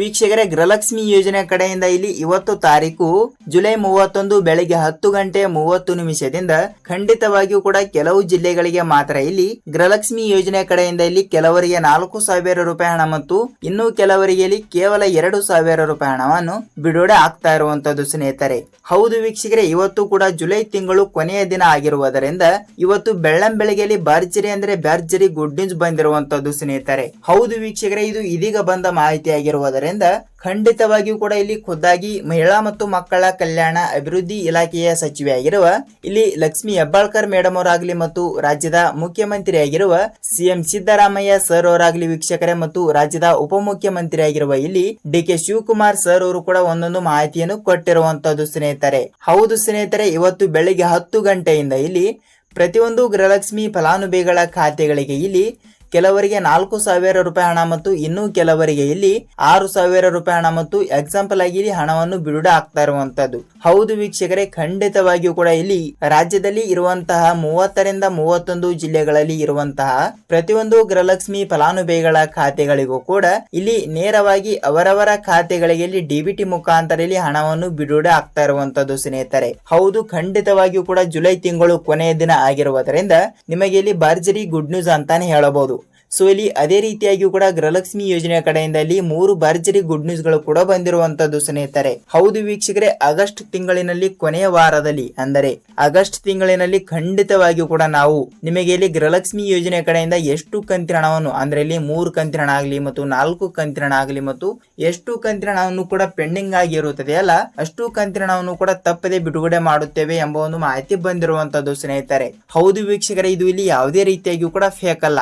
ವೀಕ್ಷಕರೇ, ಗೃಹಲಕ್ಷ್ಮಿ ಯೋಜನೆ ಕಡೆಯಿಂದ ಇಲ್ಲಿ ಇವತ್ತು ತಾರೀಕು ಜುಲೈ ಮೂವತ್ತೊಂದು ಬೆಳಿಗ್ಗೆ ಹತ್ತು ಗಂಟೆ ಮೂವತ್ತು ನಿಮಿಷದಿಂದ ಖಂಡಿತವಾಗಿಯೂ ಕೂಡ ಕೆಲವು ಜಿಲ್ಲೆಗಳಿಗೆ ಮಾತ್ರ ಇಲ್ಲಿ ಗೃಹಲಕ್ಷ್ಮಿ ಯೋಜನೆ ಕಡೆಯಿಂದ ಇಲ್ಲಿ ಕೆಲವರಿಗೆ ನಾಲ್ಕು ಸಾವಿರ ರೂಪಾಯಿ ಹಣ ಮತ್ತು ಇನ್ನು ಕೆಲವರಿಗೆ ಇಲ್ಲಿ ಕೇವಲ ಎರಡು ಸಾವಿರ ರೂಪಾಯಿ ಹಣವನ್ನು ಬಿಡುಗಡೆ ಆಗ್ತಾ ಇರುವಂತದ್ದು ಸ್ನೇಹಿತರೆ. ಹೌದು ವೀಕ್ಷಕರೇ, ಇವತ್ತು ಕೂಡ ಜುಲೈ ತಿಂಗಳು ಕೊನೆಯ ದಿನ ಆಗಿರುವುದರಿಂದ ಇವತ್ತು ಬೆಳ್ಳಂ ಬೆಳಗ್ಗೆಯಲ್ಲಿ ಭರ್ಜರಿ ಅಂದ್ರೆ ಭರ್ಜರಿ ಗುಡ್ ನ್ಯೂಸ್ ಬಂದಿರುವಂತದ್ದು ಸ್ನೇಹಿತರೆ. ಹೌದು ವೀಕ್ಷಕರೇ, ಇದು ಇದೀಗ ಬಂದ ಮಾಹಿತಿ ಆಗಿರುವುದರಿಂದ ಖಂಡಿತವಾಗಿಯೂ ಕೂಡ ಇಲ್ಲಿ ಖುದ್ದಾಗಿ ಮಹಿಳಾ ಮತ್ತು ಮಕ್ಕಳ ಕಲ್ಯಾಣ ಅಭಿವೃದ್ಧಿ ಇಲಾಖೆಯ ಸಚಿವೆಯಾಗಿರುವ ಇಲ್ಲಿ ಲಕ್ಷ್ಮಿ ಹೆಬ್ಬಾಳ್ಕರ್ ಮೇಡಮ್ ಅವರಾಗಲಿ ಮತ್ತು ರಾಜ್ಯದ ಮುಖ್ಯಮಂತ್ರಿಯಾಗಿರುವ ಸಿಎಂ ಸಿದ್ದರಾಮಯ್ಯ ಸರ್ ಅವರಾಗಲಿ ವೀಕ್ಷಕರೇ ಮತ್ತು ರಾಜ್ಯದ ಉಪಮುಖ್ಯಮಂತ್ರಿಯಾಗಿರುವ ಇಲ್ಲಿ ಡಿ ಕೆ ಶಿವಕುಮಾರ್ ಸರ್ ಅವರು ಕೂಡ ಒಂದೊಂದು ಮಾಹಿತಿಯನ್ನು ಕೊಟ್ಟಿರುವಂತದ್ದು ಸ್ನೇಹಿತರೆ. ಹೌದು ಸ್ನೇಹಿತರೆ, ಇವತ್ತು ಬೆಳಿಗ್ಗೆ ಹತ್ತು ಗಂಟೆಯಿಂದ ಇಲ್ಲಿ ಪ್ರತಿಯೊಂದು ಗೃಹಲಕ್ಷ್ಮಿ ಫಲಾನುಭವಿಗಳ ಖಾತೆಗಳಿಗೆ ಇಲ್ಲಿ ಕೆಲವರಿಗೆ ನಾಲ್ಕು ಸಾವಿರ ರೂಪಾಯಿ ಹಣ ಮತ್ತು ಇನ್ನೂ ಕೆಲವರಿಗೆ ಇಲ್ಲಿ ಆರು ಸಾವಿರ ರೂಪಾಯಿ ಹಣ ಮತ್ತು ಎಕ್ಸಾಂಪಲ್ ಆಗಿ ಇಲ್ಲಿ ಹಣವನ್ನು ಬಿಡುಗಡೆ ಆಗ್ತಾ ಇರುವಂತದ್ದು. ಹೌದು ವೀಕ್ಷಕರೇ, ಖಂಡಿತವಾಗಿಯೂ ಕೂಡ ಇಲ್ಲಿ ರಾಜ್ಯದಲ್ಲಿ ಇರುವಂತಹ ಮೂವತ್ತರಿಂದ ಮೂವತ್ತೊಂದು ಜಿಲ್ಲೆಗಳಲ್ಲಿ ಇರುವಂತಹ ಪ್ರತಿಯೊಂದು ಗೃಹಲಕ್ಷ್ಮಿ ಫಲಾನುಭವಿಗಳ ಖಾತೆಗಳಿಗೂ ಕೂಡ ಇಲ್ಲಿ ನೇರವಾಗಿ ಅವರವರ ಖಾತೆಗಳಿಗೆ ಇಲ್ಲಿ ಡಿಬಿಟಿ ಮುಖಾಂತರ ಇಲ್ಲಿ ಹಣವನ್ನು ಬಿಡುಗಡೆ ಆಗ್ತಾ ಇರುವಂತದ್ದು ಸ್ನೇಹಿತರೆ. ಹೌದು, ಖಂಡಿತವಾಗಿಯೂ ಕೂಡ ಜುಲೈ ತಿಂಗಳು ಕೊನೆಯ ದಿನ ಆಗಿರುವುದರಿಂದ ನಿಮಗೆ ಇಲ್ಲಿ ಭರ್ಜರಿ ಗುಡ್ ನ್ಯೂಸ್ ಅಂತಾನೆ ಹೇಳಬಹುದು. ಸೊ ಇಲ್ಲಿ ಅದೇ ರೀತಿಯಾಗಿಯೂ ಕೂಡ ಗೃಹಲಕ್ಷ್ಮಿ ಯೋಜನೆಯ ಕಡೆಯಿಂದ ಇಲ್ಲಿ ಮೂರು ಭರ್ಜರಿ ಗುಡ್ ನ್ಯೂಸ್ಗಳು ಕೂಡ ಬಂದಿರುವಂತದ್ದು ಸ್ನೇಹಿತರೆ. ಹೌದು ವೀಕ್ಷಕರೇ, ಆಗಸ್ಟ್ ತಿಂಗಳಿನಲ್ಲಿ ಕೊನೆಯ ವಾರದಲ್ಲಿ ಅಂದರೆ ಆಗಸ್ಟ್ ತಿಂಗಳಿನಲ್ಲಿ ಖಂಡಿತವಾಗಿಯೂ ಕೂಡ ನಾವು ನಿಮಗೆ ಇಲ್ಲಿ ಗೃಹಲಕ್ಷ್ಮಿ ಯೋಜನೆ ಕಡೆಯಿಂದ ಎಷ್ಟು ಕಂತಿನ ಹಣವನ್ನು ಅಂದ್ರೆ ಇಲ್ಲಿ ಮೂರು ಕಂತಿನ ಆಗಲಿ ಮತ್ತು ನಾಲ್ಕು ಕಂತಿನ ಆಗಲಿ ಮತ್ತು ಎಷ್ಟು ಕಂತಿನ ಹಣವನ್ನು ಕೂಡ ಪೆಂಡಿಂಗ್ ಆಗಿ ಇರುತ್ತದೆ ಅಲ್ಲ, ಅಷ್ಟು ಕಂತಿನ ಹಣವನ್ನು ಕೂಡ ತಪ್ಪದೆ ಬಿಡುಗಡೆ ಮಾಡುತ್ತೇವೆ ಎಂಬ ಒಂದು ಮಾಹಿತಿ ಬಂದಿರುವಂತದ್ದು ಸ್ನೇಹಿತರೆ. ಹೌದು ವೀಕ್ಷಕರೇ, ಇದು ಇಲ್ಲಿ ಯಾವುದೇ ರೀತಿಯಾಗಿಯೂ ಕೂಡ ಫೇಕ್ ಅಲ್ಲ.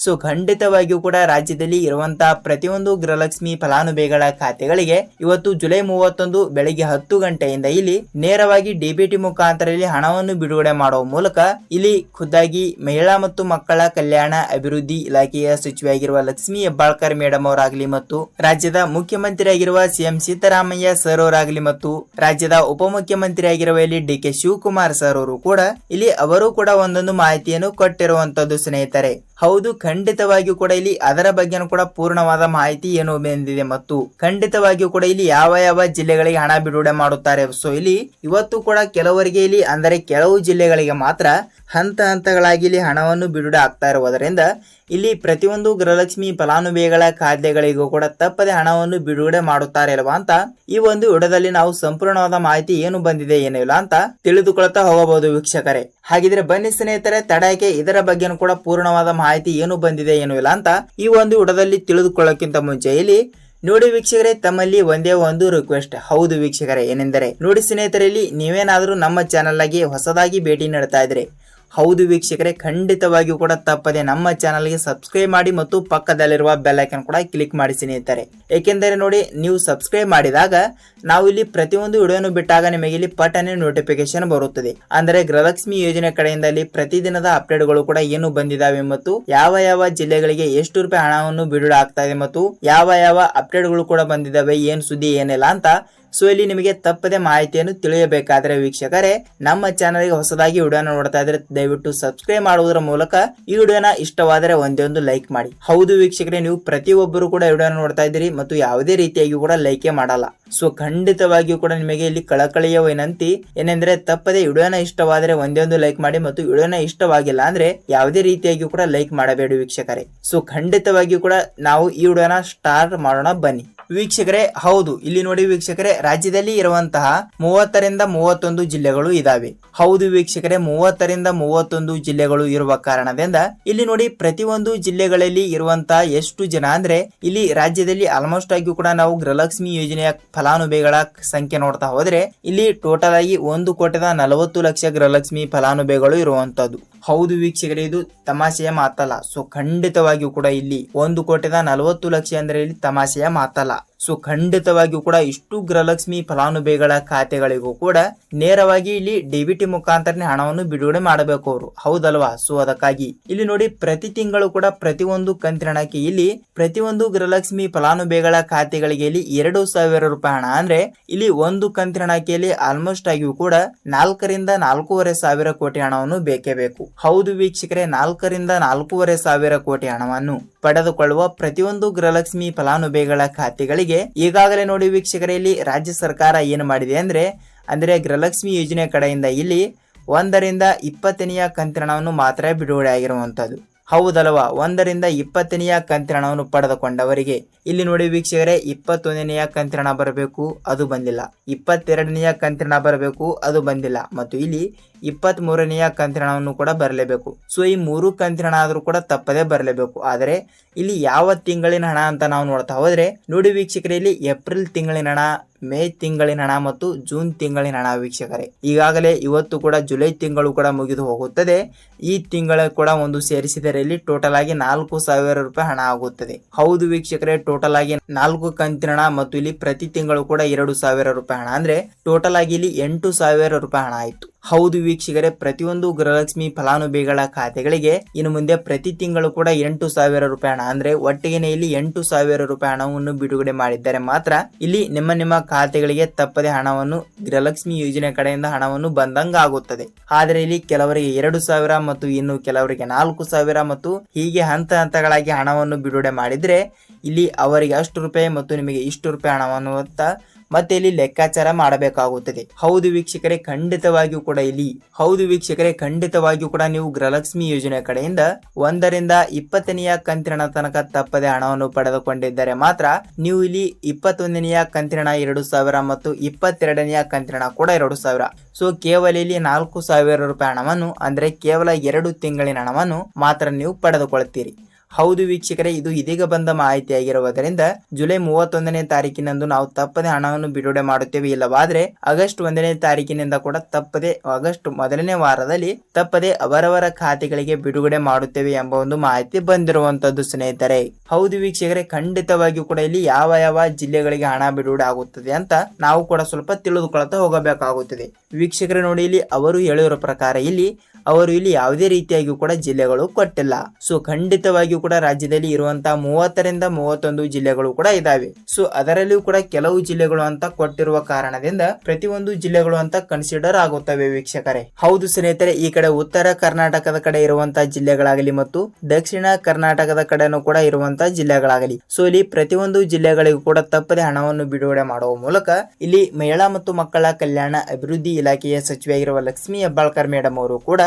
ಸೊ ಖಂಡಿತವಾಗಿಯೂ ಕೂಡ ರಾಜ್ಯದಲ್ಲಿ ಇರುವಂತಹ ಪ್ರತಿಯೊಂದು ಗೃಹಲಕ್ಷ್ಮಿ ಫಲಾನುಭವಿಗಳ ಖಾತೆಗಳಿಗೆ ಇವತ್ತು ಜುಲೈ ಮೂವತ್ತೊಂದು ಬೆಳಗ್ಗೆ ಹತ್ತು ಗಂಟೆಯಿಂದ ಇಲ್ಲಿ ನೇರವಾಗಿ ಡಿಬಿಟಿ ಮುಖಾಂತರ ಇಲ್ಲಿ ಹಣವನ್ನು ಬಿಡುಗಡೆ ಮಾಡುವ ಮೂಲಕ ಇಲ್ಲಿ ಖುದ್ದಾಗಿ ಮಹಿಳಾ ಮತ್ತು ಮಕ್ಕಳ ಕಲ್ಯಾಣ ಅಭಿವೃದ್ಧಿ ಇಲಾಖೆಯ ಸಚಿವೆಯಾಗಿರುವ ಲಕ್ಷ್ಮಿ ಹೆಬ್ಬಾಳ್ಕರ್ ಮೇಡಮ್ ಅವರಾಗಲಿ ಮತ್ತು ರಾಜ್ಯದ ಮುಖ್ಯಮಂತ್ರಿಯಾಗಿರುವ ಸಿಎಂ ಸಿದ್ದರಾಮಯ್ಯ ಸರ್ ಅವರಾಗಲಿ ಮತ್ತು ರಾಜ್ಯದ ಉಪಮುಖ್ಯಮಂತ್ರಿಯಾಗಿರುವ ಇಲ್ಲಿ ಡಿ ಕೆ ಶಿವಕುಮಾರ್ ಸರ್ ಅವರು ಕೂಡ ಇಲ್ಲಿ ಅವರು ಕೂಡ ಒಂದೊಂದು ಮಾಹಿತಿಯನ್ನು ಕೊಟ್ಟಿರುವಂತದ್ದು ಸ್ನೇಹಿತರೆ. ಹೌದು, ಖಂಡಿತವಾಗಿಯೂ ಕೂಡ ಇಲ್ಲಿ ಅದರ ಬಗ್ಗೆನೂ ಕೂಡ ಪೂರ್ಣವಾದ ಮಾಹಿತಿ ಏನು ಬಂದಿದೆ ಮತ್ತು ಖಂಡಿತವಾಗಿಯೂ ಕೂಡ ಇಲ್ಲಿ ಯಾವ ಯಾವ ಜಿಲ್ಲೆಗಳಿಗೆ ಹಣ ಬಿಡುಗಡೆ ಮಾಡುತ್ತಾರೆ. ಸೊ ಇಲ್ಲಿ ಇವತ್ತು ಕೂಡ ಕೆಲವರಿಗೆ ಇಲ್ಲಿ, ಅಂದರೆ ಕೆಲವು ಜಿಲ್ಲೆಗಳಿಗೆ ಮಾತ್ರ ಹಂತ ಹಂತಗಳಾಗಿ ಇಲ್ಲಿ ಹಣವನ್ನು ಬಿಡುಗಡೆ ಆಗ್ತಾ ಇರುವುದರಿಂದ ಇಲ್ಲಿ ಪ್ರತಿಯೊಂದು ಗೃಹಲಕ್ಷ್ಮಿ ಫಲಾನುಭವಿಗಳ ಖಾದ್ಯಗಳಿಗೂ ಕೂಡ ತಪ್ಪದೆ ಹಣವನ್ನು ಬಿಡುಗಡೆ ಮಾಡುತ್ತಾರೆ ಅಲ್ವಾ ಅಂತ ಈ ಒಂದು ವಿಡದಲ್ಲಿ ನಾವು ಸಂಪೂರ್ಣವಾದ ಮಾಹಿತಿ ಏನು ಬಂದಿದೆ ಏನಿಲ್ಲ ಅಂತ ತಿಳಿದುಕೊಳ್ತಾ ಹೋಗಬಹುದು ವೀಕ್ಷಕರೇ. ಹಾಗಿದ್ರೆ ಬನ್ನಿ ಸ್ನೇಹಿತರೆ, ತಡಕ್ಕೆ ಇದರ ಬಗ್ಗೆನೂ ಕೂಡ ಪೂರ್ಣವಾದ ಮಾಹಿತಿ ಏನು ಬಂದಿದೆ ಏನು ಇಲ್ಲ ಅಂತ ಈ ಒಂದು ವಿಡದಲ್ಲಿ ತಿಳಿದುಕೊಳ್ಳೋಕ್ಕಿಂತ ಮುಂಚೆ ಇಲ್ಲಿ ನೋಡಿ ವೀಕ್ಷಕರೇ, ತಮ್ಮಲ್ಲಿ ಒಂದೇ ಒಂದು ರಿಕ್ವೆಸ್ಟ್ ಹೌದು ವೀಕ್ಷಕರೇ, ಏನೆಂದರೆ ನೋಡಿ ಸ್ನೇಹಿತರಲ್ಲಿ ನೀವೇನಾದರೂ ನಮ್ಮ ಚಾನೆಲ್ ಆಗಿ ಹೊಸದಾಗಿ ಭೇಟಿ ನೀಡ್ತಾ ಇದ್ರೆ ಹೌದು ವೀಕ್ಷಕರೇ, ಖಂಡಿತವಾಗಿಯೂ ಕೂಡ ತಪ್ಪದೆ ನಮ್ಮ ಚಾನಲ್ಗೆ ಸಬ್ಸ್ಕ್ರೈಬ್ ಮಾಡಿ ಮತ್ತು ಪಕ್ಕದಲ್ಲಿರುವ ಬೆಲ್ ಐಕನ್ ಕೂಡ ಕ್ಲಿಕ್ ಮಾಡಿ ಸ್ನೇಹಿತರೆ. ಏಕೆಂದರೆ ನೋಡಿ, ನೀವು ಸಬ್ಸ್ಕ್ರೈಬ್ ಮಾಡಿದಾಗ ನಾವು ಇಲ್ಲಿ ಪ್ರತಿಯೊಂದು ವಿಡಿಯೋನು ಬಿಟ್ಟಾಗ ನಿಮಗೆ ಇಲ್ಲಿ ಪಟನೆ ನೋಟಿಫಿಕೇಶನ್ ಬರುತ್ತದೆ. ಅಂದರೆ ಗೃಹಲಕ್ಷ್ಮಿ ಯೋಜನೆ ಕಡೆಯಿಂದ ಇಲ್ಲಿ ಪ್ರತಿದಿನದ ಅಪ್ಡೇಟ್ಗಳು ಕೂಡ ಏನು ಬಂದಿದಾವೆ ಮತ್ತು ಯಾವ ಯಾವ ಜಿಲ್ಲೆಗಳಿಗೆ ಎಷ್ಟು ರೂಪಾಯಿ ಹಣವನ್ನು ಬಿಡುಗಡೆ ಆಗ್ತಾ ಇದೆ ಮತ್ತು ಯಾವ ಯಾವ ಅಪ್ಡೇಟ್ಗಳು ಕೂಡ ಬಂದಿದ್ದಾವೆ ಏನು ಸುದ್ದಿ ಏನಿಲ್ಲ ಅಂತ ಸೊ ಇಲ್ಲಿ ನಿಮಗೆ ತಪ್ಪದೆ ಮಾಹಿತಿಯನ್ನು ತಿಳಿಯಬೇಕಾದರೆ ವೀಕ್ಷಕರೇ, ನಮ್ಮ ಚಾನಲ್ಗೆ ಹೊಸದಾಗಿ ವಿಡಿಯೋ ನೋಡ್ತಾ ಇದ್ರೆ ದಯವಿಟ್ಟು ಸಬ್ಸ್ಕ್ರೈಬ್ ಮಾಡುವುದರ ಮೂಲಕ ಈ ವಿಡಿಯೋನ ಇಷ್ಟವಾದರೆ ಒಂದೇ ಒಂದು ಲೈಕ್ ಮಾಡಿ. ಹೌದು ವೀಕ್ಷಕರೇ, ನೀವು ಪ್ರತಿಯೊಬ್ಬರು ಕೂಡ ವಿಡಿಯೋನ ನೋಡ್ತಾ ಇದ್ದೀರಿ ಮತ್ತು ಯಾವುದೇ ರೀತಿಯಾಗಿ ಕೂಡ ಲೈಕೇ ಮಾಡಲ್ಲ. ಸೊ ಖಂಡಿತವಾಗಿಯೂ ಕೂಡ ನಿಮಗೆ ಇಲ್ಲಿ ಕಳಕಳಿಯ ವಿನಂತಿ ಏನೆಂದ್ರೆ ತಪ್ಪದೆ ವಿಡಿಯೋನ ಇಷ್ಟವಾದರೆ ಒಂದೇ ಒಂದು ಲೈಕ್ ಮಾಡಿ ಮತ್ತು ವಿಡಿಯೋನ ಇಷ್ಟವಾಗಿಲ್ಲ ಅಂದ್ರೆ ಯಾವುದೇ ರೀತಿಯಾಗಿ ಕೂಡ ಲೈಕ್ ಮಾಡಬೇಡಿ ವೀಕ್ಷಕರೇ. ಸೊ ಖಂಡಿತವಾಗಿಯೂ ಕೂಡ ನಾವು ಈ ವಿಡಿಯೋನ ಸ್ಟಾರ್ಟ್ ಮಾಡೋಣ ಬನ್ನಿ. ವೀಕ್ಷಕರೇ, ಹೌದು. ಇಲ್ಲಿ ನೋಡಿ ವೀಕ್ಷಕರೇ, ರಾಜ್ಯದಲ್ಲಿ ಇರುವಂತಹ ಮೂವತ್ತರಿಂದ ಮೂವತ್ತೊಂದು ಜಿಲ್ಲೆಗಳು ಇದಾವೆ. ಹೌದು ವೀಕ್ಷಕರೇ, ಮೂವತ್ತರಿಂದ ಮೂವತ್ತೊಂದು ಜಿಲ್ಲೆಗಳು ಇರುವ ಕಾರಣದಿಂದ ಇಲ್ಲಿ ನೋಡಿ ಪ್ರತಿಯೊಂದು ಜಿಲ್ಲೆಗಳಲ್ಲಿ ಇರುವಂತಹ ಎಷ್ಟು ಜನ ಅಂದ್ರೆ ಇಲ್ಲಿ ರಾಜ್ಯದಲ್ಲಿ ಆಲ್ಮೋಸ್ಟ್ ಆಗಿ ಕೂಡ ನಾವು ಗೃಹಲಕ್ಷ್ಮಿ ಯೋಜನೆಯ ಫಲಾನುಭವಿಗಳ ಸಂಖ್ಯೆ ನೋಡ್ತಾ ಹೋದ್ರೆ ಇಲ್ಲಿ ಟೋಟಲ್ ಆಗಿ ಒಂದು ಕೋಟಿದ ನಲವತ್ತು ಲಕ್ಷ ಗೃಹಲಕ್ಷ್ಮಿ ಫಲಾನುಭವಿಗಳು ಇರುವಂತದ್ದು. ಹೌದು ವೀಕ್ಷಕರೇ, ಇದು ತಮಾಷೆಯ ಮಾತಲ್ಲ. ಸೊ ಖಂಡಿತವಾಗಿಯೂ ಕೂಡ ಇಲ್ಲಿ ಒಂದು ಕೋಟಿದ ನಲವತ್ತು ಲಕ್ಷ ಅಂದ್ರೆ ಇಲ್ಲಿ ತಮಾಷೆಯ ಮಾತಲ್ಲ. ಸೊ ಖಂಡಿತವಾಗಿಯೂ ಕೂಡ ಇಷ್ಟು ಗೃಹಲಕ್ಷ್ಮಿ ಫಲಾನುಭವಿಗಳ ಖಾತೆಗಳಿಗೂ ಕೂಡ ನೇರವಾಗಿ ಇಲ್ಲಿ ಡಿಬಿಟಿ ಮುಖಾಂತರನೇ ಹಣವನ್ನು ಬಿಡುಗಡೆ ಮಾಡಬೇಕು ಅವರು. ಹೌದಲ್ವಾ? ಸೊ ಅದಕ್ಕಾಗಿ ಇಲ್ಲಿ ನೋಡಿ ಪ್ರತಿ ತಿಂಗಳು ಕೂಡ ಪ್ರತಿಯೊಂದು ಕಂತಿನ ಹಣಕ್ಕೆ ಇಲ್ಲಿ ಪ್ರತಿಯೊಂದು ಗೃಹಲಕ್ಷ್ಮಿ ಫಲಾನುಭವಿಗಳ ಖಾತೆಗಳಿಗೆ ಇಲ್ಲಿ ಎರಡು ಸಾವಿರ ರೂಪಾಯಿ ಹಣ. ಅಂದ್ರೆ ಇಲ್ಲಿ ಒಂದು ಕಂತಿನ ಹಣಕೆಯಲ್ಲಿ ಆಲ್ಮೋಸ್ಟ್ ಆಗಿಯೂ ಕೂಡ ನಾಲ್ಕರಿಂದ ನಾಲ್ಕೂವರೆ ಸಾವಿರ ಕೋಟಿ ಹಣವನ್ನು ಬೇಕೇ ಬೇಕು. ಹೌದು ವೀಕ್ಷಕರೇ, ನಾಲ್ಕರಿಂದ ನಾಲ್ಕೂವರೆ ಸಾವಿರ ಕೋಟಿ ಹಣವನ್ನು. ಪಡೆದುಕೊಳ್ಳುವ ಪ್ರತಿಯೊಂದು ಗೃಹಲಕ್ಷ್ಮಿ ಫಲಾನುಭವಿಗಳ ಖಾತೆಗಳಿಗೆ ಈಗಾಗಲೇ ನೋಡಿ ವೀಕ್ಷಕರಲ್ಲಿ ರಾಜ್ಯ ಸರ್ಕಾರ ಏನು ಮಾಡಿದೆ ಅಂದರೆ ಅಂದರೆ ಗೃಹಲಕ್ಷ್ಮಿ ಯೋಜನೆ ಕಡೆಯಿಂದ ಇಲ್ಲಿ ಒಂದರಿಂದ ಇಪ್ಪತ್ತನೆಯ ಕಂತಿನ ಹಣವನ್ನು ಮಾತ್ರ ಬಿಡುಗಡೆ ಆಗಿರುವಂಥದ್ದು ಹೌದಲ್ವಾ ಒಂದರಿಂದ ಇಪ್ಪತ್ತನೆಯ ಕಂತಿನ ಹಣವನ್ನು ಪಡೆದುಕೊಂಡವರಿಗೆ ಇಲ್ಲಿ ನೋಡಿ ವೀಕ್ಷಕರೇ, ಇಪ್ಪತ್ತೊಂದನೆಯ ಕಂತಿನ ಬರಬೇಕು, ಅದು ಬಂದಿಲ್ಲ. ಇಪ್ಪತ್ತೆರಡನೆಯ ಕಂತಿನ ಬರಬೇಕು, ಅದು ಬಂದಿಲ್ಲ. ಮತ್ತು ಇಲ್ಲಿ ಇಪ್ಪತ್ತ್ ಮೂರನೆಯ ಕಂತಿನ ಹಣವನ್ನು ಕೂಡ ಬರಲೇಬೇಕು. ಸೊ, ಈ ಮೂರು ಕಂತಿನ ಹಣ ಆದರೂ ಕೂಡ ತಪ್ಪದೇ ಬರಲೇಬೇಕು. ಆದರೆ, ಇಲ್ಲಿ ಯಾವ ತಿಂಗಳಿನ ಹಣ ಅಂತ ನಾವು ನೋಡ್ತಾ ಹೋದರೆ, ನೋಡಿ ವೀಕ್ಷಕರೇ, ಇಲ್ಲಿ ಏಪ್ರಿಲ್ ತಿಂಗಳಿನ ಹಣ, ಮೇ ತಿಂಗಳಿನ ಹಣ ಮತ್ತು ಜೂನ್ ತಿಂಗಳಿನ ಹಣ ವೀಕ್ಷಕರೇ. ಈಗಾಗಲೇ ಇವತ್ತು ಕೂಡ ಜುಲೈ ತಿಂಗಳು ಕೂಡ ಮುಗಿದು ಹೋಗುತ್ತದೆ. ಈ ತಿಂಗಳ ಕೂಡ ಒಂದು ಸೇರಿಸಿದರೆ ಇಲ್ಲಿ ಟೋಟಲ್ ಆಗಿ ನಾಲ್ಕು ಸಾವಿರ ರೂಪಾಯಿ ಹಣ ಆಗುತ್ತದೆ. ಹೌದು ವೀಕ್ಷಕರೇ, ಟೋಟಲ್ ಆಗಿ ನಾಲ್ಕು ಕಂತಿನ ಹಣ ಮತ್ತು ಇಲ್ಲಿ ಪ್ರತಿ ತಿಂಗಳು ಕೂಡ ಎರಡು ಸಾವಿರ ರೂಪಾಯಿ ಹಣ. ಅಂದ್ರೆ, ಟೋಟಲ್ ಆಗಿ ಇಲ್ಲಿ ಎಂಟು ಸಾವಿರ ರೂಪಾಯಿ ಹಣ ಆಯ್ತು. ಹೌದು ವೀಕ್ಷಕರೇ, ಪ್ರತಿಯೊಂದು ಗೃಹಲಕ್ಷ್ಮಿ ಫಲಾನುಭವಿಗಳ ಖಾತೆಗಳಿಗೆ ಇನ್ನು ಮುಂದೆ ಪ್ರತಿ ತಿಂಗಳು ಕೂಡ ಎಂಟು ಸಾವಿರ ರೂಪಾಯಿ ಹಣ, ಅಂದ್ರೆ ಒಟ್ಟಿಗೆನೆ ಇಲ್ಲಿ ಎಂಟು ಸಾವಿರ ರೂಪಾಯಿ ಹಣವನ್ನು ಬಿಡುಗಡೆ ಮಾಡಿದ್ದಾರೆ. ಮಾತ್ರ ಇಲ್ಲಿ ನಿಮ್ಮ ನಿಮ್ಮ ಖಾತೆಗಳಿಗೆ ತಪ್ಪದೆ ಹಣವನ್ನು ಗೃಹಲಕ್ಷ್ಮಿ ಯೋಜನೆ ಕಡೆಯಿಂದ ಹಣವನ್ನು ಬಂದಂಗಾಗುತ್ತದೆ. ಆದರೆ ಇಲ್ಲಿ ಕೆಲವರಿಗೆ ಎರಡು ಸಾವಿರ ಮತ್ತು ಇನ್ನು ಕೆಲವರಿಗೆ ನಾಲ್ಕು ಸಾವಿರ ಮತ್ತು ಹೀಗೆ ಹಂತ ಹಂತಗಳಾಗಿ ಹಣವನ್ನು ಬಿಡುಗಡೆ ಮಾಡಿದ್ರೆ ಇಲ್ಲಿ ಅವರಿಗೆ ಅಷ್ಟು ರೂಪಾಯಿ ಮತ್ತು ನಿಮಗೆ ಇಷ್ಟು ರೂಪಾಯಿ ಹಣವನ್ನು ಮತ್ತೆ ಇಲ್ಲಿ ಲೆಕ್ಕಾಚಾರ ಮಾಡಬೇಕಾಗುತ್ತದೆ. ಹೌದು ವೀಕ್ಷಕರೇ, ಖಂಡಿತವಾಗಿಯೂ ಕೂಡ ಇಲ್ಲಿ, ಹೌದು ವೀಕ್ಷಕರೇ, ಖಂಡಿತವಾಗಿಯೂ ಕೂಡ ನೀವು ಗೃಹಲಕ್ಷ್ಮಿ ಯೋಜನೆ ಕಡೆಯಿಂದ ಒಂದರಿಂದ ಇಪ್ಪತ್ತನೆಯ ಕಂತಿನ ತನಕ ತಪ್ಪದೆ ಹಣವನ್ನು ಪಡೆದುಕೊಂಡಿದ್ದರೆ ಮಾತ್ರ ನೀವು ಇಲ್ಲಿ ಇಪ್ಪತ್ತೊಂದನೆಯ ಕಂತಿನ ಎರಡು ಸಾವಿರ ಮತ್ತು ಇಪ್ಪತ್ತೆರಡನೆಯ ಕಂತಿನ ಕೂಡ ಎರಡು ಸಾವಿರ. ಸೊ ಕೇವಲ ಇಲ್ಲಿ ನಾಲ್ಕು ಸಾವಿರ ರೂಪಾಯಿ ಹಣವನ್ನು, ಅಂದ್ರೆ ಕೇವಲ ಎರಡು ತಿಂಗಳಿನ ಹಣವನ್ನು ಮಾತ್ರ ನೀವು ಪಡೆದುಕೊಳ್ಳುತ್ತೀರಿ ಹೌದು ವೀಕ್ಷಕರೇ, ಇದು ಇದೀಗ ಬಂದ ಮಾಹಿತಿಯಾಗಿರುವುದರಿಂದ ಜುಲೈ ಮೂವತ್ತೊಂದನೇ ತಾರೀಕಿನಂದು ನಾವು ತಪ್ಪದೆ ಹಣವನ್ನು ಬಿಡುಗಡೆ ಮಾಡುತ್ತೇವೆ ಇಲ್ಲವಾದ್ರೆ ಆಗಸ್ಟ್ ಒಂದನೇ ತಾರೀಕಿನಿಂದ ಕೂಡ ತಪ್ಪದೆ, ಆಗಸ್ಟ್ ಮೊದಲನೇ ವಾರದಲ್ಲಿ ತಪ್ಪದೆ ಅವರವರ ಖಾತೆಗಳಿಗೆ ಬಿಡುಗಡೆ ಮಾಡುತ್ತೇವೆ ಎಂಬ ಒಂದು ಮಾಹಿತಿ ಬಂದಿರುವಂತದ್ದು ಸ್ನೇಹಿತರೆ. ಹೌದು ವೀಕ್ಷಕರೇ, ಖಂಡಿತವಾಗಿಯೂ ಕೂಡ ಇಲ್ಲಿ ಯಾವ ಯಾವ ಜಿಲ್ಲೆಗಳಿಗೆ ಹಣ ಬಿಡುಗಡೆ ಆಗುತ್ತದೆ ಅಂತ ನಾವು ಕೂಡ ಸ್ವಲ್ಪ ತಿಳಿದುಕೊಳ್ಳುತ್ತಾ ಹೋಗಬೇಕಾಗುತ್ತದೆ. ವೀಕ್ಷಕರೇ ನೋಡಿ, ಇಲ್ಲಿ ಅವರು ಹೇಳಿರುವ ಪ್ರಕಾರ ಇಲ್ಲಿ ಅವರು ಇಲ್ಲಿ ಯಾವುದೇ ರೀತಿಯಾಗಿ ಕೂಡ ಜಿಲ್ಲೆಗಳು ಕೊಟ್ಟಿಲ್ಲ. ಸೊ ಖಂಡಿತವಾಗಿಯೂ ಕೂಡ ರಾಜ್ಯದಲ್ಲಿ ಇರುವಂತಹ ಮೂವತ್ತರಿಂದ ಮೂವತ್ತೊಂದು ಜಿಲ್ಲೆಗಳು ಕೂಡ ಇದಾವೆ. ಸೊ ಅದರಲ್ಲಿಯೂ ಕೂಡ ಕೆಲವು ಜಿಲ್ಲೆಗಳು ಅಂತ ಕೊಟ್ಟಿರುವ ಕಾರಣದಿಂದ ಪ್ರತಿಯೊಂದು ಜಿಲ್ಲೆಗಳು ಅಂತ ಕನ್ಸಿಡರ್ ಆಗುತ್ತವೆ ವೀಕ್ಷಕರೇ. ಹೌದು ಸ್ನೇಹಿತರೆ, ಈ ಕಡೆ ಉತ್ತರ ಕರ್ನಾಟಕದ ಕಡೆ ಇರುವಂತಹ ಜಿಲ್ಲೆಗಳಾಗಲಿ ಮತ್ತು ದಕ್ಷಿಣ ಕರ್ನಾಟಕದ ಕಡೆನೂ ಕೂಡ ಇರುವಂತಹ ಜಿಲ್ಲೆಗಳಾಗಲಿ. ಸೊ ಇಲ್ಲಿ ಪ್ರತಿಯೊಂದು ಜಿಲ್ಲೆಗಳಿಗೂ ಕೂಡ ತಪ್ಪದೆ ಹಣವನ್ನು ಬಿಡುಗಡೆ ಮಾಡುವ ಮೂಲಕ ಇಲ್ಲಿ ಮಹಿಳಾ ಮತ್ತು ಮಕ್ಕಳ ಕಲ್ಯಾಣ ಅಭಿವೃದ್ಧಿ ಇಲಾಖೆಯ ಸಚಿವೆಯಾಗಿರುವ ಲಕ್ಷ್ಮೀ ಹೆಬ್ಬಾಳ್ಕರ್ ಮೇಡಮ್ ಅವರು ಕೂಡ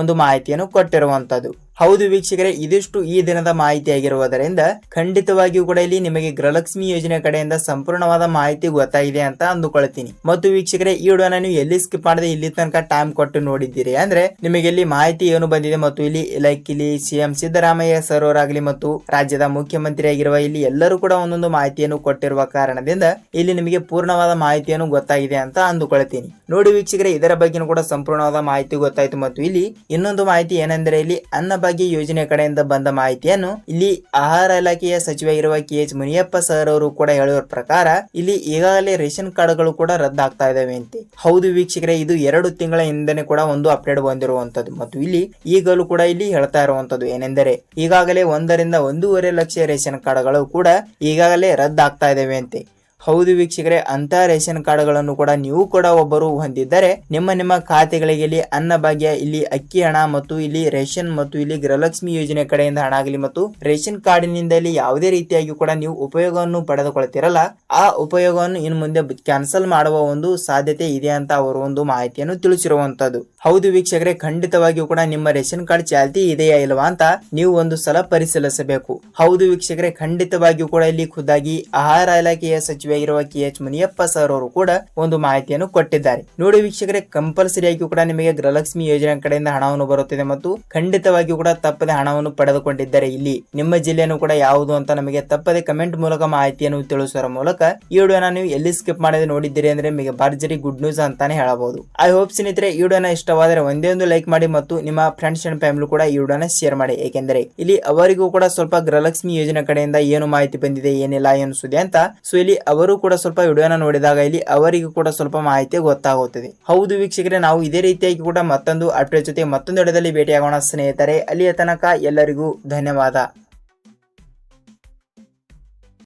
ಒಂದು ಮಾಹಿತಿಯನ್ನು ಕೊಟ್ಟಿರುವಂತದ್ದು. ಹೌದು ವೀಕ್ಷಕರೇ, ಇದಿಷ್ಟು ಈ ದಿನದ ಮಾಹಿತಿ ಆಗಿರುವುದರಿಂದ ಖಂಡಿತವಾಗಿಯೂ ಕೂಡ ಇಲ್ಲಿ ನಿಮಗೆ ಗೃಹಲಕ್ಷ್ಮಿ ಯೋಜನೆ ಕಡೆಯಿಂದ ಸಂಪೂರ್ಣವಾದ ಮಾಹಿತಿ ಗೊತ್ತಾಗಿದೆ ಅಂತ ಅಂದುಕೊಳ್ತೀನಿ. ಮತ್ತು ವೀಕ್ಷಕರೇ, ಈ ವಿಡಿಯೋನ ನೀವು ಎಲ್ಲಿ ಸ್ಕಿಪ್ ಮಾಡದೆ ಇಲ್ಲಿ ತನಕ ಟೈಮ್ ಕೊಟ್ಟು ನೋಡಿದ್ದೀರಿ ಅಂದ್ರೆ ನಿಮಗೆ ಇಲ್ಲಿ ಮಾಹಿತಿ ಏನು ಬಂದಿದೆ ಮತ್ತು ಇಲ್ಲಿ ಲೈಕ್ ಇಲ್ಲಿ ಸಿಎಂ ಸಿದ್ದರಾಮಯ್ಯ ಸರ್ ಅವರಾಗಲಿ ಮತ್ತು ರಾಜ್ಯದ ಮುಖ್ಯಮಂತ್ರಿ ಆಗಿರುವ ಇಲ್ಲಿ ಎಲ್ಲರೂ ಕೂಡ ಒಂದೊಂದು ಮಾಹಿತಿಯನ್ನು ಕೊಟ್ಟಿರುವ ಕಾರಣದಿಂದ ಇಲ್ಲಿ ನಿಮಗೆ ಪೂರ್ಣವಾದ ಮಾಹಿತಿಯನ್ನು ಗೊತ್ತಾಗಿದೆ ಅಂತ ಅಂದುಕೊಳ್ತೀನಿ. ನೋಡಿ ವೀಕ್ಷಕರೇ, ಇದರ ಬಗ್ಗೆ ಕೂಡ ಸಂಪೂರ್ಣವಾದ ಮಾಹಿತಿ ಗೊತ್ತಾಯಿತು ಮತ್ತು ಇಲ್ಲಿ ಇನ್ನೊಂದು ಮಾಹಿತಿ ಏನೆಂದರೆ ಇಲ್ಲಿ ಅನ್ನಭಾಗ್ಯ ಯೋಜನೆ ಕಡೆಯಿಂದ ಬಂದ ಮಾಹಿತಿಯನ್ನು ಇಲ್ಲಿ ಆಹಾರ ಇಲಾಖೆಯ ಸಚಿವರಾಗಿರುವ ಕೆ ಎಚ್ ಮುನಿಯಪ್ಪ ಸರ್ ಅವರು ಕೂಡ ಹೇಳುವ ಪ್ರಕಾರ ಇಲ್ಲಿ ಈಗಾಗಲೇ ರೇಷನ್ ಕಾರ್ಡ್ಗಳು ಕೂಡ ರದ್ದಾಗ್ತಾ ಇದಾವೆ ಅಂತೆ. ಹೌದು ವೀಕ್ಷಕರೇ, ಇದು ಎರಡು ತಿಂಗಳ ಹಿಂದೆನೆ ಕೂಡ ಒಂದು ಅಪ್ಡೇಟ್ ಬಂದಿರುವಂತದ್ದು ಮತ್ತು ಇಲ್ಲಿ ಈಗಲೂ ಕೂಡ ಇಲ್ಲಿ ಹೇಳ್ತಾ ಇರುವಂತದ್ದು ಏನೆಂದರೆ ಈಗಾಗಲೇ ಒಂದರಿಂದ ಒಂದೂವರೆ ಲಕ್ಷ ರೇಷನ್ ಕಾರ್ಡ್ಗಳು ಕೂಡ ಈಗಾಗಲೇ ರದ್ದಾಗ್ತಾ ಇದಾವೆ ಅಂತೆ. ಹೌದು ವೀಕ್ಷಕರೇ ಅಂತ ರೇಷನ್ ಕಾರ್ಡ್ಗಳನ್ನು ಕೂಡ ನೀವು ಕೂಡ ಒಬ್ಬರು ಹೊಂದಿದ್ದರೆ ನಿಮ್ಮ ನಿಮ್ಮ ಖಾತೆಗಳಿಗೆ ಇಲ್ಲಿ ಅನ್ನಭಾಗ್ಯ ಇಲ್ಲಿ ಅಕ್ಕಿ ಹಣ ಮತ್ತು ಇಲ್ಲಿ ರೇಷನ್ ಮತ್ತು ಇಲ್ಲಿ ಗೃಹಲಕ್ಷ್ಮಿ ಯೋಜನೆ ಕಡೆಯಿಂದ ಹಣ ಆಗಲಿ ಮತ್ತು ರೇಷನ್ ಕಾರ್ಡಿನಿಂದ ಇಲ್ಲಿ ಯಾವುದೇ ರೀತಿಯಾಗಿ ಕೂಡ ನೀವು ಉಪಯೋಗವನ್ನು ಪಡೆದುಕೊಳ್ತಿರಲ್ಲ, ಆ ಉಪಯೋಗವನ್ನು ಇನ್ನು ಮುಂದೆ ಕ್ಯಾನ್ಸಲ್ ಮಾಡುವ ಒಂದು ಸಾಧ್ಯತೆ ಇದೆ ಅಂತ ಅವರು ಒಂದು ಮಾಹಿತಿಯನ್ನು ತಿಳಿಸಿರುವಂತದ್ದು ಹೌದು ವೀಕ್ಷಕರೇ, ಖಂಡಿತವಾಗಿಯೂ ಕೂಡ ನಿಮ್ಮ ರೇಷನ್ ಕಾರ್ಡ್ ಚಾಲ್ತಿ ಇದೆಯಾ ಇಲ್ವಾ ಅಂತ ನೀವು ಒಂದು ಸಲ ಪರಿಶೀಲಿಸಬೇಕು. ಹೌದು ವೀಕ್ಷಕರೇ, ಖಂಡಿತವಾಗಿಯೂ ಕೂಡ ಇಲ್ಲಿ ಖುದ್ದಾಗಿ ಆಹಾರ ಇಲಾಖೆಯ ಸಚಿವರಾಗಿರುವ ಕೆ ಎಚ್ ಮುನಿಯಪ್ಪ ಸರ್ ಅವರು ಕೂಡ ಒಂದು ಮಾಹಿತಿಯನ್ನು ಕೊಟ್ಟಿದ್ದಾರೆ. ನೋಡಿ ವೀಕ್ಷಕರೇ ಕಂಪಲ್ಸರಿ ಆಗಿಯೂ ಕೂಡ ನಿಮಗೆ ಗೃಹಲಕ್ಷ್ಮಿ ಯೋಜನೆ ಕಡೆಯಿಂದ ಹಣವನ್ನು ಬರುತ್ತಿದೆ ಮತ್ತು ಖಂಡಿತವಾಗಿಯೂ ಕೂಡ ತಪ್ಪದೆ ಹಣವನ್ನು ಪಡೆದುಕೊಂಡಿದ್ದಾರೆ ಇಲ್ಲಿ. ನಿಮ್ಮ ಜಿಲ್ಲೆಯನ್ನು ಕೂಡ ಯಾವುದು ಅಂತ ನಮಗೆ ತಪ್ಪದೆ ಕಮೆಂಟ್ ಮೂಲಕ ಮಾಹಿತಿಯನ್ನು ತಿಳಿಸುವ ಮೂಲಕ ಈ ವಿಡಿಯೋನ ನೀವು ಎಲ್ಲಿ ಸ್ಕಿಪ್ ಮಾಡದೆ ನೋಡಿದ್ದೀರಿ ಅಂದ್ರೆ ನಿಮಗೆ ಭರ್ಜರಿ ಗುಡ್ ನ್ಯೂಸ್ ಅಂತಾನೆ ಹೇಳಬಹುದು. ಐ ಹೋಪ್ ಸ್ನೇಹಿತರೆ, ಈ ವಿಡಿಯೋನ ಇಷ್ಟವಾದರೆ ಒಂದೇ ಒಂದು ಲೈಕ್ ಮಾಡಿ ಮತ್ತು ನಿಮ್ಮ ಫ್ರೆಂಡ್ಸ್ ಅಂಡ್ ಫ್ಯಾಮಿಲಿ ಕೂಡ ಈ ವಿಡಿಯೋನ ಶೇರ್ ಮಾಡಿ. ಏಕೆಂದರೆ ಇಲ್ಲಿ ಅವರಿಗೂ ಕೂಡ ಸ್ವಲ್ಪ ಗೃಹಲಕ್ಷ್ಮಿ ಯೋಜನೆ ಕಡೆಯಿಂದ ಏನು ಮಾಹಿತಿ ಬಂದಿದೆ, ಏನಿಲ್ಲ, ಏನು ಸುದ್ದಿ ಅಂತ. ಸೊ ಇಲ್ಲಿ ಅವರು ಕೂಡ ಸ್ವಲ್ಪ ವಿಡಿಯೋನ ನೋಡಿದಾಗ ಇಲ್ಲಿ ಅವರಿಗೂ ಕೂಡ ಸ್ವಲ್ಪ ಮಾಹಿತಿ ಗೊತ್ತಾಗುತ್ತದೆ. ಹೌದು ವೀಕ್ಷಕರೇ, ನಾವು ಇದೇ ರೀತಿಯಾಗಿ ಕೂಡ ಮತ್ತೊಂದು ಅಪ್ಡೇಟ್ ಜೊತೆ ಮತ್ತೊಂದು ವಿಡಿಯೋದಲ್ಲಿ ಭೇಟಿಯಾಗೋಣ ಸ್ನೇಹಿತರೆ. ಅಲ್ಲಿಯ ತನಕ ಎಲ್ಲರಿಗೂ ಧನ್ಯವಾದ.